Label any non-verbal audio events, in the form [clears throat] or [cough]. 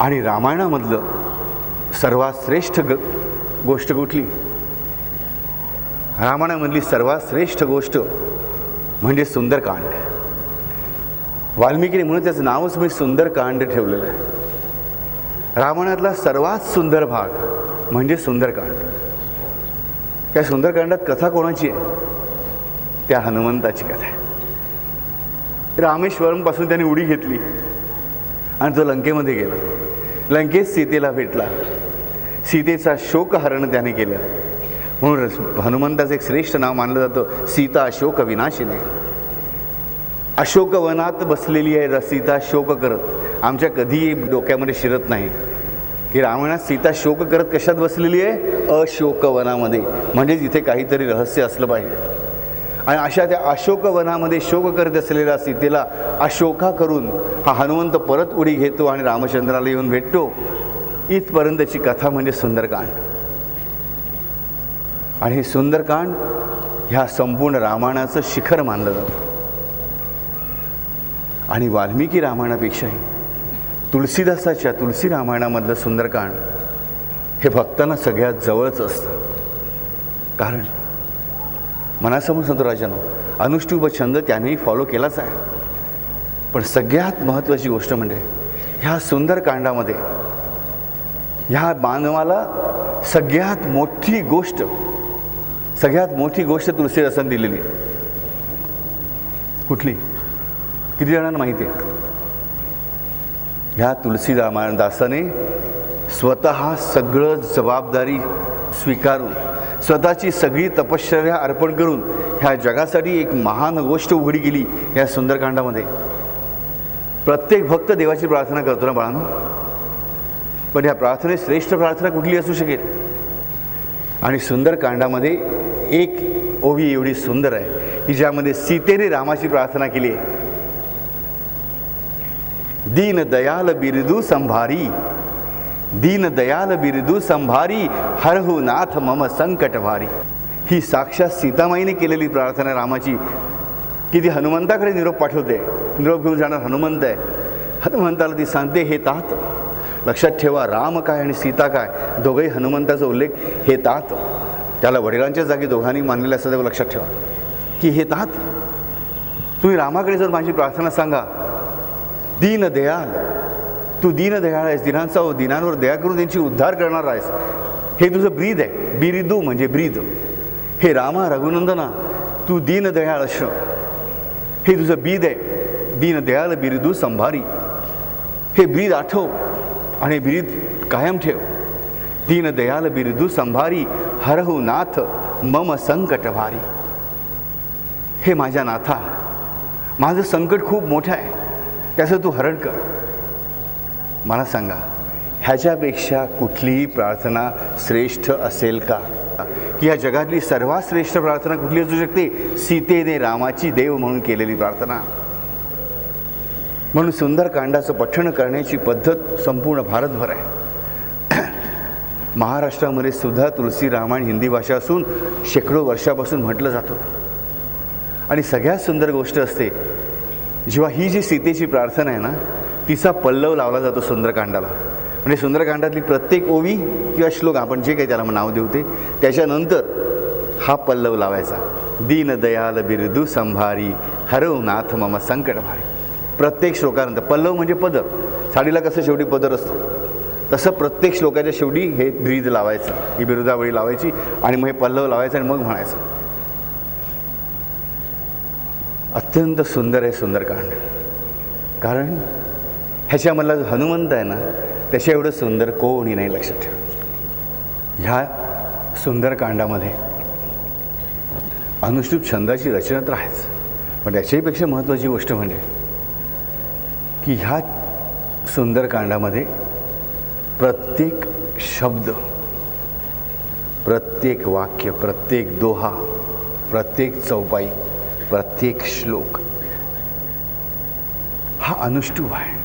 आणि रामायणामधलं सर्वात श्रेष्ठ ग गोष्ट कुठली? रामायणामधली सर्वात श्रेष्ठ गोष्ट म्हणजे सुंदरकांड. वाल्मिकीने म्हणून त्याचं नावच मी सुंदरकांड ठेवलेलं आहे. रामायणातला सर्वात सुंदर भाग म्हणजे सुंदरकांड. त्या सुंदरकांडात कथा कोणाची आहे? त्या हनुमंताची कथा आहे. रामेश्वरमपासून त्याने उडी घेतली आणि तो लंकेमध्ये गेला. लंकेश सीतेला भेटला. सीतेचा शोकहरण त्याने केलं. म्हणून हनुमंताचं एक श्रेष्ठ नाव मानलं जातं सीता अशोक विनाशिने अशोकवनात बसलेली आहे सीता शोक करत. आमच्या कधीही डोक्यामध्ये शिरत नाही. की रामायणात सीता शोक करत कशात बसलेली आहे? अशोकवनामध्ये. म्हणजेच इथे काहीतरी रहस्य असलं पाहिजे. आणि अशा त्या अशोकवनामध्ये शोक करत असलेल्या सीतेला अशोका करून हा हनुमंत परत उडी घेतो आणि रामचंद्राला येऊन भेटतो. इथपर्यंतची कथा म्हणजे सुंदरकांड. आणि हे सुंदरकांड ह्या संपूर्ण रामायणाचं शिखर मानलं जातं. आणि वाल्मिकी रामायणापेक्षाही तुलसीदासाच्या तुलसी रामायणामधलं सुंदरकांड हे भक्तांना सगळ्यात जवळच असतं. कारण मनासमोर संतो राजानो अनुष्टुप छंद त्यानेही फॉलो केलाच आहे. पण सगळ्यात महत्त्वाची गोष्ट म्हणजे ह्या सुंदरकांडामध्ये ह्या मानवाला सगळ्यात मोठी गोष्ट सगळ्यात मोठी गोष्ट तुलसीदासांनी दिलेली. कुठली? किती जणांना माहिती आहे? ह्या तुलसी दासाने स्वतः सगळं जबाबदारी स्वीकारून स्वतःची सगळी तपश्चर्या अर्पण करून ह्या जगासाठी एक महान गोष्ट उघडी केली या सुंदरकांडामध्ये. प्रत्येक भक्त देवाची प्रार्थना करतो ना बाळांनो? पण ह्या प्रार्थनेत श्रेष्ठ प्रार्थना कुठली असू शकेल? आणि सुंदरकांडामध्ये एक ओवी एवढी सुंदर आहे की ज्यामध्ये सीतेने रामाची प्रार्थना केली आहे. दीन दयाल बिरदू संभारी. दीन दयाल बिरदू संभारी हरहु नाथ मम संकट भारी ही साक्षात सीतामाईने केलेली प्रार्थना रामाची. की ती हनुमंताकडे निरोप पाठवते. निरोप घेऊन जाणार हनुमंत आहे. हनुमंताला ती सांगते हे तात लक्षात ठेवा राम काय आणि सीता काय? दोघंही हनुमंताचा उल्लेख. हे तात त्याला वडिलांच्या जागी दोघांनी मानलेलं असं तेव्हा लक्षात ठेवा. की हे तात तुम्ही रामाकडे जर माझी प्रार्थना सांगा दीन दयाल तू दीनदयाळ आहेस दिनांचा दिनांवर दया करून त्यांची उद्धार करणार आहेस. हे तुझं ब्रीद आहे. बिरिदू म्हणजे ब्रीद. हे रामा रघुनंदना तू दीनदयाळ अश हे तुझं बीद आहे. दीनदयाल बिरिदू संभारी. हे ब्रीद आठव आणि ब्रीद कायम ठेव. दीनदयाल दयाल संभारी हरहु नाथ मम संकट भारी. हे माझ्या नाथा. माझं संकट खूप मोठं आहे. त्याचं तू हरण कर. मला सांगा ह्याच्यापेक्षा कुठलीही प्रार्थना श्रेष्ठ असेल का? की ह्या जगातली सर्वात श्रेष्ठ प्रार्थना कुठली असू शकते? सीतेने रामाची देव म्हणून केलेली प्रार्थना. म्हणून सुंदरकांडाचं पठण करण्याची पद्धत संपूर्ण भारतभर आहे. [clears throat] महाराष्ट्रामध्ये सुद्धा तुलसी रामायण हिंदी भाषा असून शेकडो वर्षापासून म्हटलं जातं आणि सगळ्यात सुंदर गोष्ट असते जेव्हा ही जी सीतेची प्रार्थना आहे ना तिचा पल्लव लावला जातो सुंदरकांडाला. म्हणजे सुंदरकांडातली प्रत्येक ओवी किंवा श्लोक आपण जे काही त्याला नाव देऊ ते त्याच्यानंतर हा पल्लव लावायचा. दीन दयाल बिरदू संभारी हरव नाथ मम संकट भारी. प्रत्येक श्लोकानंतर पल्लव म्हणजे पदर साडीला कसं शेवटी पदर असतो? तसं प्रत्येक श्लोकाच्या शेवटी हे ब्रीज लावायचं. ही बिरुदावळी लावायची आणि मग हे पल्लव लावायचं आणि मग म्हणायचं. अत्यंत सुंदर आहे सुंदरकांड. कारण ह्याच्यामधला जो हनुमंत आहे ना त्याच्या एवढं सुंदर कोणी नाही लक्षात ठेव ह्या सुंदरकांडामध्ये अनुष्ठूप छंदाची रचना तर आहेच. पण त्याच्याहीपेक्षा महत्त्वाची गोष्ट म्हणजे की ह्या सुंदरकांडामध्ये प्रत्येक शब्द प्रत्येक वाक्य प्रत्येक दोहा प्रत्येक चौपाई प्रत्येक श्लोक हा अनुष्टुप आहे.